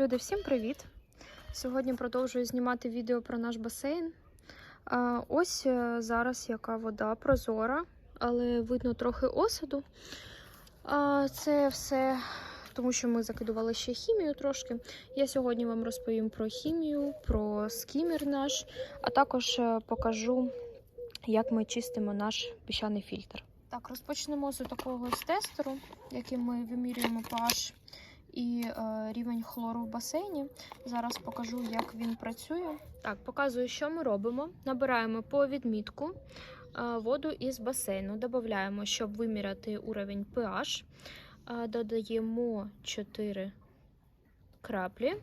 Люди, всім привіт! Сьогодні продовжую знімати відео про наш басейн. Ось е, зараз яка вода прозора, але видно трохи осаду. Це все тому, що ми закидували ще хімію трошки. Я сьогодні вам розповім про хімію, про скімір наш, а також е, покажу, як ми чистимо наш піщаний фільтр. Так, розпочнемо з такого тестеру, яким ми вимірюємо pH і е, рівень хлору в басейні. Зараз покажу, як він працює. Так, показую, що ми робимо. Набираємо по відмітку е, воду із басейну, додаємо, щоб виміряти уровень pH. Е, додаємо 4 краплі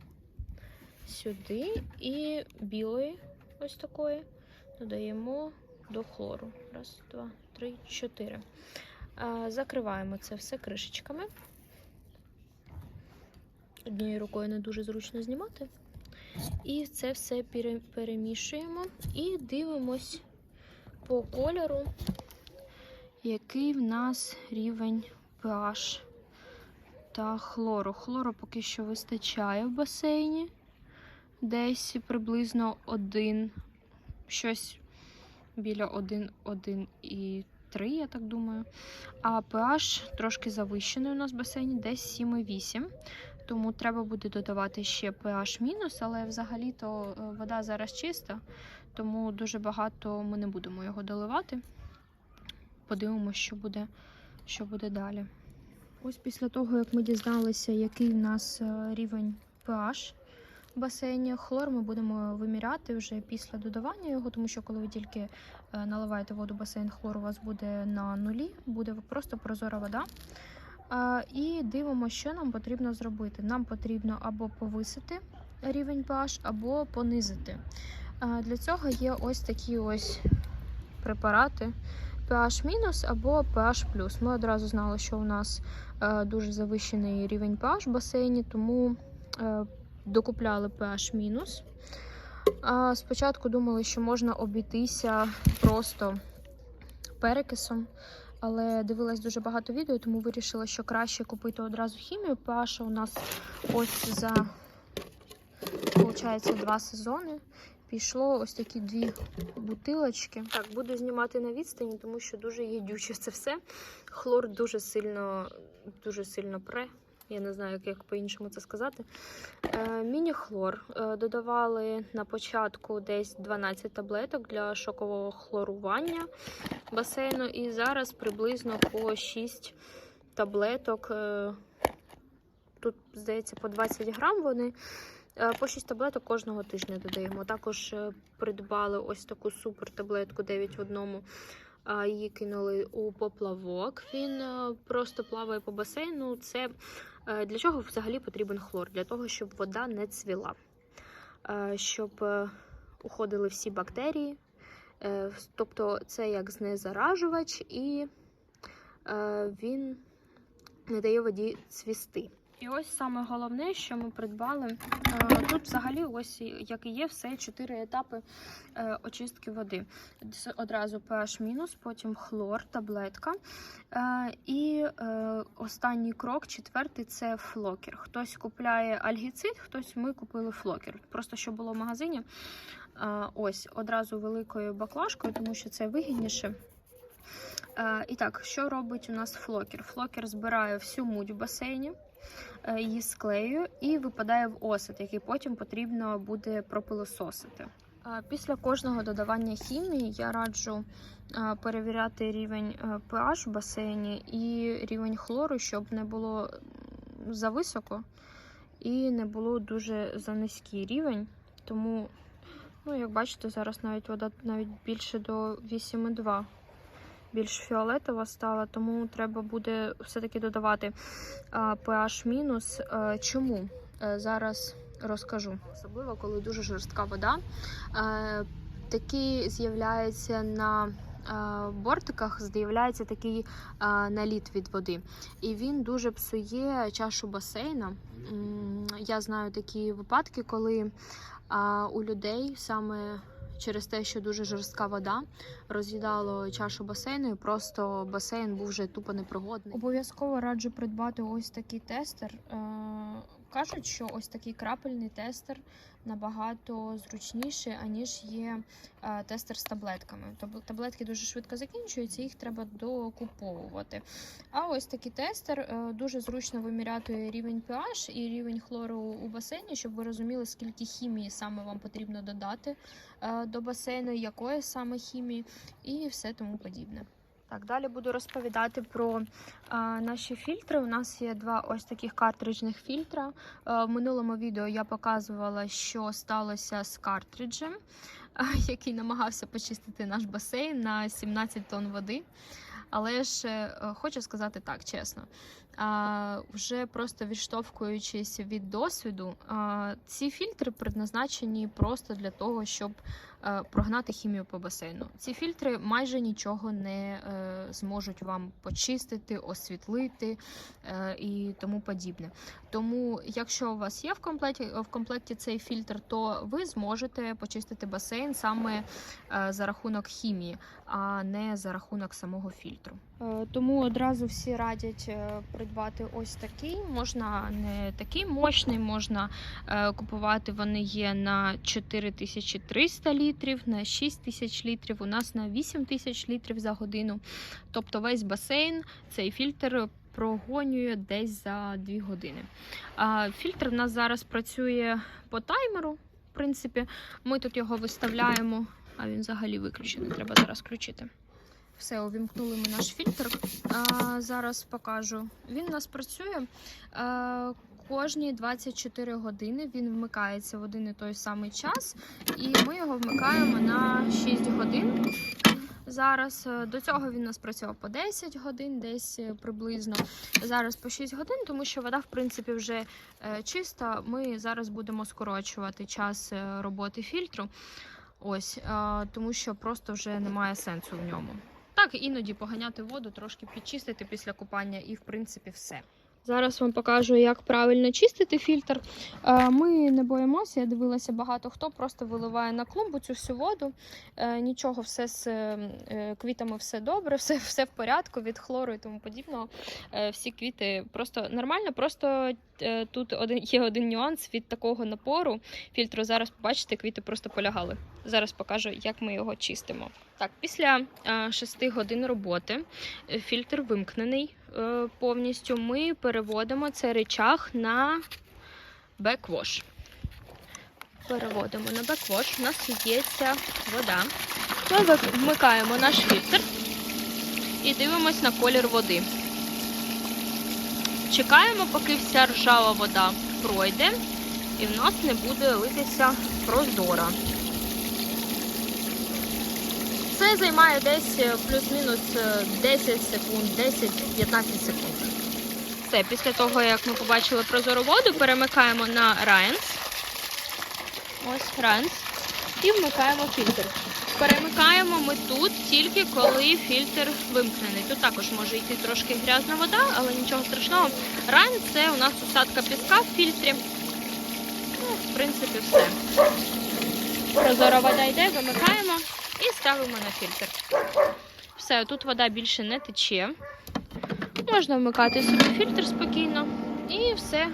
сюди і білої, ось такої, додаємо до хлору. Раз, два, три, чотири. Е, Закриваємо це все кришечками. Однією рукою не дуже зручно знімати. І це все перемішуємо і дивимось по кольору, який в нас рівень pH та хлору. Хлору поки що вистачає в басейні. Десь приблизно один, щось біля 1, 1 і 3, я так думаю. А pH трошки завищений у нас в басейні, десь 7,8. Тому треба буде додавати ще pH але взагалі-то е, вода зараз чиста, тому дуже багато ми не будемо його доливати. Подивимося, що буде, що буде далі. Ось після того, як ми дізналися, який в нас е, рівень pH в басейні, хлор ми будемо виміряти вже після додавання його, тому що коли ви тільки е, наливаєте воду в басейн, хлор у вас буде на нулі, буде просто прозора вода. І дивимося, що нам потрібно зробити. Нам потрібно або повисити рівень pH, або понизити. Для цього є ось такі ось препарати pH або pH. Ми одразу знали, що у нас е, дуже завищений рівень pH в басейні, тому е, докупляли pH-. Спочатку думали, що можна обійтися просто перекисом. Але дивилась дуже багато відео, тому вирішила, що краще купити одразу хімію. Паша у нас ось за виходить, два сезони. Пішло ось такі дві бутилочки. Так, буду знімати на відстані, тому що дуже їдюче це все. Хлор дуже сильно, дуже сильно пре. Я не знаю, як, по-іншому це сказати. Е, Міні-хлор е, додавали на початку десь 12 таблеток для шокового хлорування басейну. І зараз приблизно по 6 таблеток. е, Тут, здається, по 20 грам вони. По 6 таблеток кожного тижня додаємо. Також придбали ось таку супер таблетку 9 в одному. Її кинули у поплавок. Він е, просто плаває по басейну. Це е, для чого взагалі потрібен хлор? Для того, щоб вода не цвіла, Е, щоб уходили всі бактерії. Тобто це як знезаражувач, і він не дає воді цвісти. І ось саме головне, що ми придбали. Е, Тут взагалі, ось як і є, все чотири етапи е, очистки води. Одразу pH мінус, потім хлор, таблетка. Е, І останній крок, четвертий це флокер. Хтось купляє альгіцид, хтось ми купили флокер. Просто що було в магазині. Ось одразу великою баклажкою, тому що це вигідніше. Е, І так, що робить у нас флокер? Флокер збирає всю муть в басейні, е, її склеює і випадає в осад, який потім потрібно буде пропилососити. Е, Після кожного додавання хімії я раджу перевіряти рівень pH в басейні і рівень хлору, щоб не було зависоко і не було дуже за низький рівень. Тому, ну, як бачите, зараз навіть вода навіть більше до 8,2 більш фіолетова стала, тому треба буде все-таки додавати pH. Е, Чому? Е, Зараз розкажу. Особливо, коли дуже жорстка вода. Е, Такий з'являється на бортиках, з'являється такий наліт від води. І він дуже псує чашу басейна. Я знаю такі випадки, коли у людей саме через те, що дуже жорстка вода роз'їдало чашу басейну, і просто басейн був вже тупо непригодний. Обов'язково раджу придбати ось такий тестер. Е, кажуть, що ось такий крапельний тестер набагато зручніший, аніж є е, тестер з таблетками. Тобто таблетки дуже швидко закінчуються, їх треба докуповувати. А ось такий тестер е, дуже зручно виміряти рівень pH і рівень хлору у басейні, щоб ви розуміли, скільки хімії саме вам потрібно додати е, до басейну, якої саме хімії, і все тому подібне. Так, далі буду розповідати про е, наші фільтри. У нас є два ось таких картриджних фільтра. Е, в минулому відео я показувала, що сталося з картриджем, е, який намагався почистити наш басейн на 17 тонн води. Але ж е, хочу сказати так, чесно. Вже просто відштовхуючись від досвіду, ці фільтри предназначені просто для того, щоб е, прогнати хімію по басейну. Ці фільтри майже нічого не е, зможуть вам почистити, освітлити і тому подібне. Тому, якщо у вас є в комплекті в комплекті цей фільтр, то ви зможете почистити басейн саме за рахунок хімії, а не за рахунок самого фільтру. Е, Тому одразу всі радять е, придбати ось такий. Можна не такий мощний, можна е, купувати. Вони є на 4300 літрів, на 6000 літрів. У нас на 8000 літрів за годину. Тобто весь басейн, цей фільтр. Прогонює десь за 2 години. Фільтр в нас зараз працює по таймеру. В принципі, ми тут його виставляємо, а він взагалі виключений. Треба зараз включити. Все, увімкнули ми наш фільтр. А, зараз покажу. Він у нас працює а, кожні 24 години. Він вмикається в один і той самий час, і ми його вмикаємо на 6 годин. Зараз Е, до цього він у нас працював по 10 годин, десь е, приблизно. Зараз по 6 годин, тому що вода, в принципі, вже е, чиста. Ми зараз будемо скорочувати час роботи фільтру. Ось, тому що просто вже немає сенсу в ньому. Так, іноді поганяти воду, трошки підчистити після купання, і в принципі все. Зараз вам покажу, як правильно чистити фільтр. Е, Ми не боїмося, я дивилася багато хто просто виливає на клумбу цю всю воду. Е, Нічого, все з е, квітами все добре, все, все в порядку від хлору і тому подібного. Всі квіти просто нормально. Просто тут один є один нюанс від такого напору фільтру. Зараз побачите, квіти просто полягали. Зараз покажу, як ми його чистимо. Так, після 6 годин роботи фільтр вимкнений повністю. Ми переводимо цей речах на беквош. Переводимо на беквош. У нас ця вода. Ми вмикаємо наш фільтр і дивимось на колір води. Чекаємо, поки вся ржава вода пройде, і в нас не буде литися прозора. Це займає десь е, плюс-мінус е, 10 секунд, 10-15 секунд. Все, після того, як ми побачили прозору воду, перемикаємо на Ryan's. Ось Ryan's. І вмикаємо фільтр. Перемикаємо ми тут тільки коли фільтр вимкнений. Тут також може йти трошки грязна вода, але нічого страшного. Ryan – це у нас усадка піска в фільтрі. Ну, в принципі, все. Прозора вода йде, вимикаємо і ставимо на фільтр. Все, тут вода більше не тече. Можна вмикати собі фільтр спокійно і все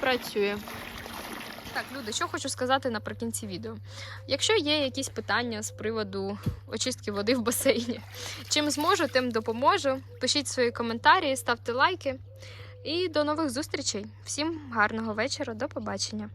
працює. Так, люди, що хочу сказати наприкінці відео. Якщо є якісь питання з приводу очистки води в басейні, чим зможу, тим допоможу. Пишіть свої коментарі, ставте лайки. І до нових зустрічей. Всім гарного вечора, до побачення.